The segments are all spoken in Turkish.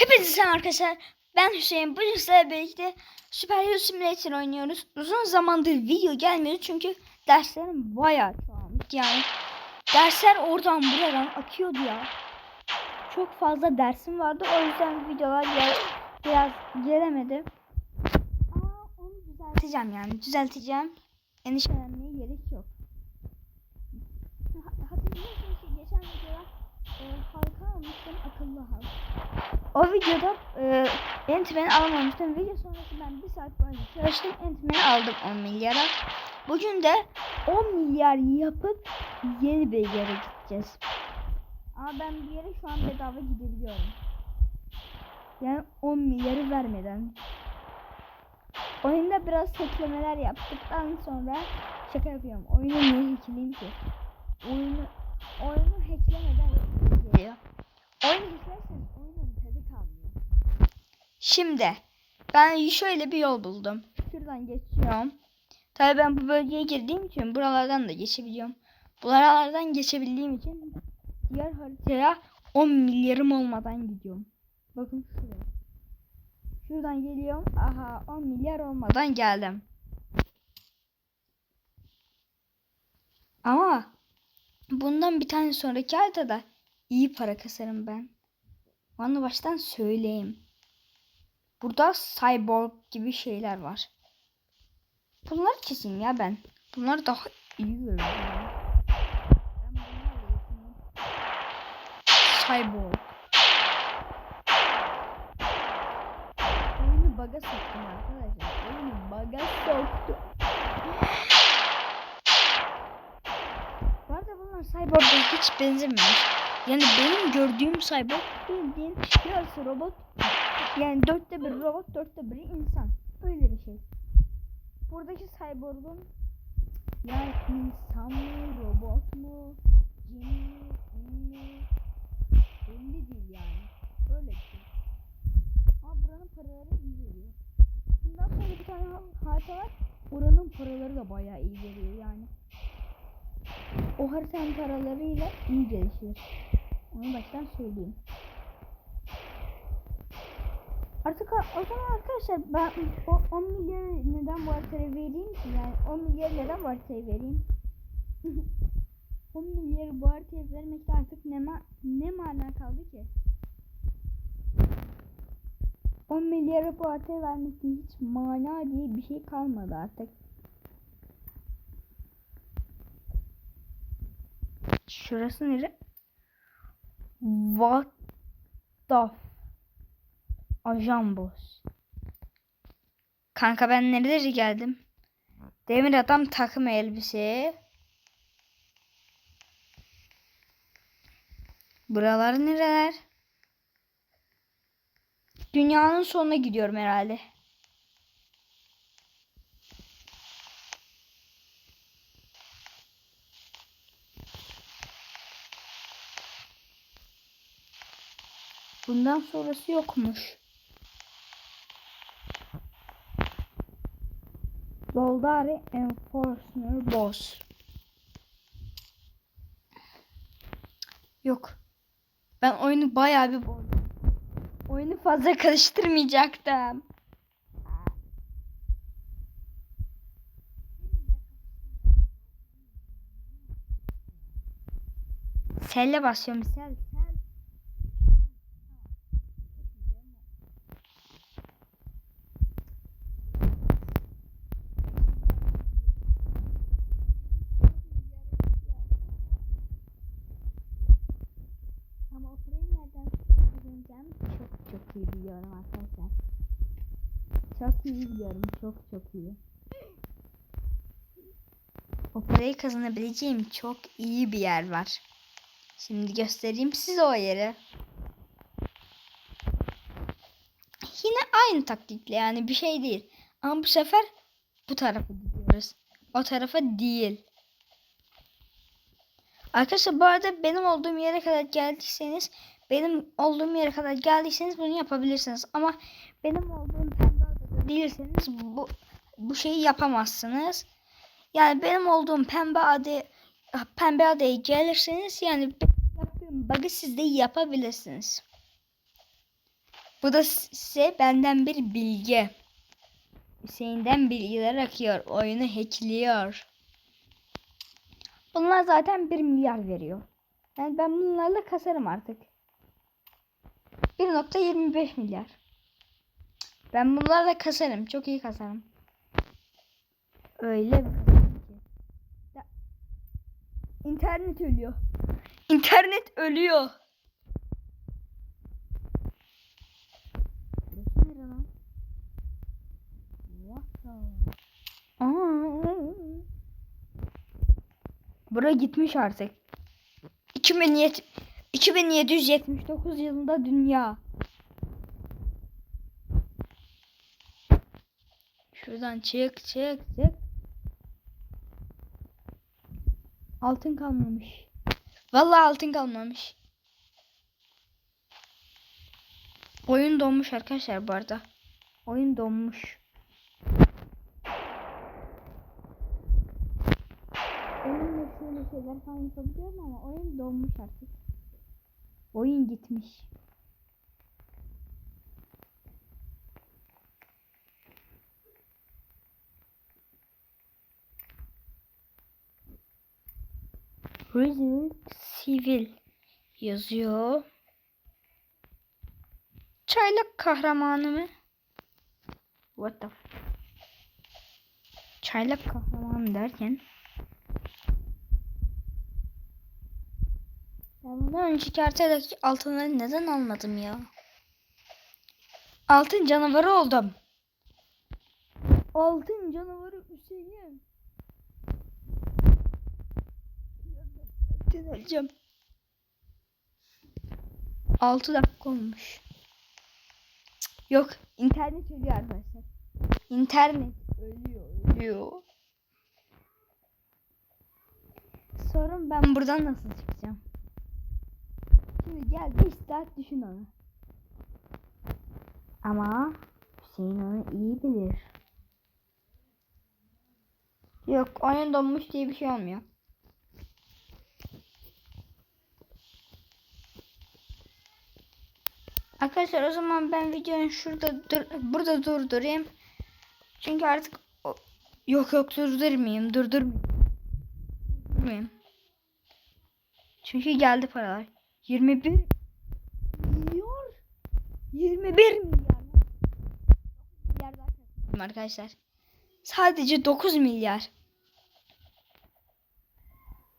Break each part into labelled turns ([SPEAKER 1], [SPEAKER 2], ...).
[SPEAKER 1] Hepinize selam arkadaşlar. Ben Hüseyin. Bugün sizlerle birlikte Super Hero Simulator oynuyoruz. Uzun zamandır video gelmiyor çünkü derslerim bayağı çoğalmış. Yani dersler oradan buradan akıyordu ya. Çok fazla dersim vardı. O yüzden videolar gel biraz gelemedi. Ama onu düzelteceğim yani. Düzelteceğim. Endişelenmeye gerek yok. Ha- Hatırlıyorsunuz ki geçen videoda e, halka almıştım akıllı halk. O videoda e, Ant-Man'i alamamıştım. Video sonrası ben bir saat boyunca çalıştım. Ant-Man'i aldım 10 milyara. Bugün de 10 milyar yapıp yeni bir yere gideceğiz. Ama ben bir yere şu an bedava gidebiliyorum. Yani 10 milyarı vermeden. Oyunda biraz hacklemeler yaptıktan sonra şaka yapıyorum. Oyunu niye hackleyeyim ki? Oyunu, oyunu hacklemeden geliyor. Oyunu hacklerseniz. Şimdi ben şöyle bir yol buldum. Şuradan geçiyorum. Tabii ben bu bölgeye girdiğim için buralardan da geçebiliyorum. Buralardan geçebildiğim için diğer haritaya 10 milyarım olmadan gidiyorum. Bakın şuraya. Şuradan geliyorum. Aha 10 milyar olmadan geldim. Ama bundan bir tane sonraki haritada iyi para kasarım ben. Onu baştan söyleyeyim. Burada cyborg gibi şeyler var. Bunları keseyim ya ben. Bunlar daha iyi yetineyim. Cyborg. Oyunu baga soktum arkadaşlar. Oyunu baga soktum. Bu arada bunlar cyborg'a hiç benzemiyor. Yani benim gördüğüm cyborg bildiğin yarısı robot. Yani dörtte bir robot, dörtte biri insan. Öyle bir şey. Buradaki cyborg'un yani insan mı, robot mu, cin mi, in mi? Belli değil yani. Öyle bir şey. Ama buranın paraları iyi geliyor. Bundan sonra bir tane harita var. Oranın paraları da bayağı iyi geliyor yani. O haritanın paralarıyla iyi gelişir. Onu baştan söyleyeyim. Artık o zaman arkadaşlar ben o 10 milyar neden bu haritaya vereyim ki? Yani 10 milyar neden bu haritaya vereyim? 10 milyarı bu haritaya vermekte artık ne, ma ne mana kaldı ki? 10 milyarı bu haritaya vermekte hiç mana diye bir şey kalmadı artık. Şurası nere? What the Ajan boss. Kanka ben nerelere geldim? Demir adam takım elbise. Buralar nereler? Dünyanın sonuna gidiyorum herhalde. Bundan sonrası yokmuş. Zoldari Enforcer Boss. Yok. Ben oyunu bayağı bir bozdum. Oyunu fazla karıştırmayacaktım. Selle basıyorum. Sel, sel. Ama o parayı nereden kazanacağım çok iyi biliyorum arkadaşlar. Çok iyi biliyorum. Çok çok iyi. O parayı kazanabileceğim çok iyi bir yer var. Şimdi göstereyim size o yeri. Yine aynı taktikle yani bir şey değil. Ama bu sefer bu tarafa gidiyoruz. O tarafa değil. Arkadaşlar bu arada benim olduğum yere kadar geldiyseniz benim olduğum yere kadar geldiyseniz bunu yapabilirsiniz. Ama benim olduğum pembe değilseniz bu, bu şeyi yapamazsınız. Yani benim olduğum pembe adı pembe adaya gelirseniz yani yaptığım bug'ı siz de yapabilirsiniz. Bu da size benden bir bilgi. Hüseyin'den bilgiler akıyor. Oyunu hackliyor. Bunlar zaten 1 milyar veriyor. Yani ben bunlarla kasarım artık. 1.25 milyar. Ben bunlarla kasarım. Çok iyi kasarım. Öyle bir kasarım ki. Ya, İnternet ölüyor. İnternet ölüyor. Burası nere lan? What the- Aa. Bura gitmiş artık. 2700 2779 yılında dünya. Şuradan çık çık çık. Altın kalmamış. Vallahi altın kalmamış. Oyun donmuş arkadaşlar bu arada. Oyun donmuş. Elimle şöyle şeyler falan yapabiliyorum ama oyun donmuş artık. Oyun gitmiş. Resident Civil yazıyor. Çaylak kahramanı mı? What the f- Çaylak kahramanı derken Bundan önceki haritadaki altınları neden almadım ya? Altın canavarı oldum. Altın canavarı Hüseyin. Deneyeceğim. 6 dakika olmuş. Yok, internet ölüyor arkadaşlar. İnternet ölüyor, ölüyor. Sorun ben buradan nasıl çıkacağım? Şimdi gel 5 saat düşün onu. Ama Hüseyin onu iyi bilir. Yok oyun donmuş diye bir şey olmuyor. Arkadaşlar o zaman ben videoyu şurada dur burada durdurayım. Çünkü artık yok yok durdurmayayım. Durdurmayayım. Çünkü geldi paralar. 21 milyar 21 milyar milyar daha arkadaşlar. Sadece 9 milyar.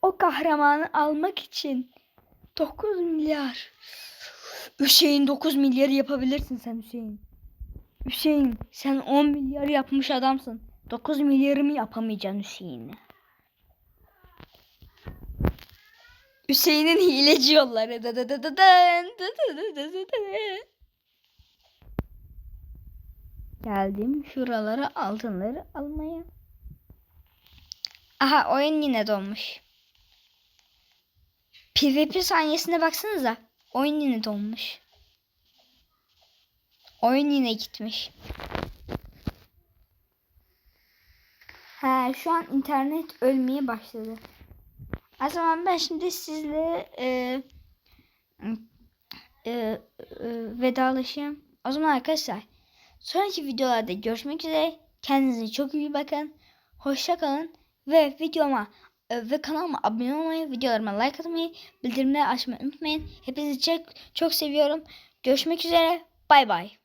[SPEAKER 1] O kahramanı almak için 9 milyar. Hüseyin 9 milyar yapabilirsin sen Hüseyin. Hüseyin sen 10 milyar yapmış adamsın. 9 milyarımı yapamayacaksın Hüseyin'le. Hüseyin'in hileci yolları. Geldim şuralara altınları almaya. Aha oyun yine donmuş. PvP saniyesine baksanıza. Oyun yine donmuş. Oyun yine gitmiş. Ha şu an internet ölmeye başladı. O zaman ben şimdi sizle e, e, e, vedalaşayım. O zaman arkadaşlar sonraki videolarda görüşmek üzere. Kendinize çok iyi bakın. Hoşça kalın ve videoma e, ve kanalıma abone olmayı, videolarıma like atmayı, bildirimleri açmayı unutmayın. Hepinizi çok, çok seviyorum. Görüşmek üzere. Bay bay.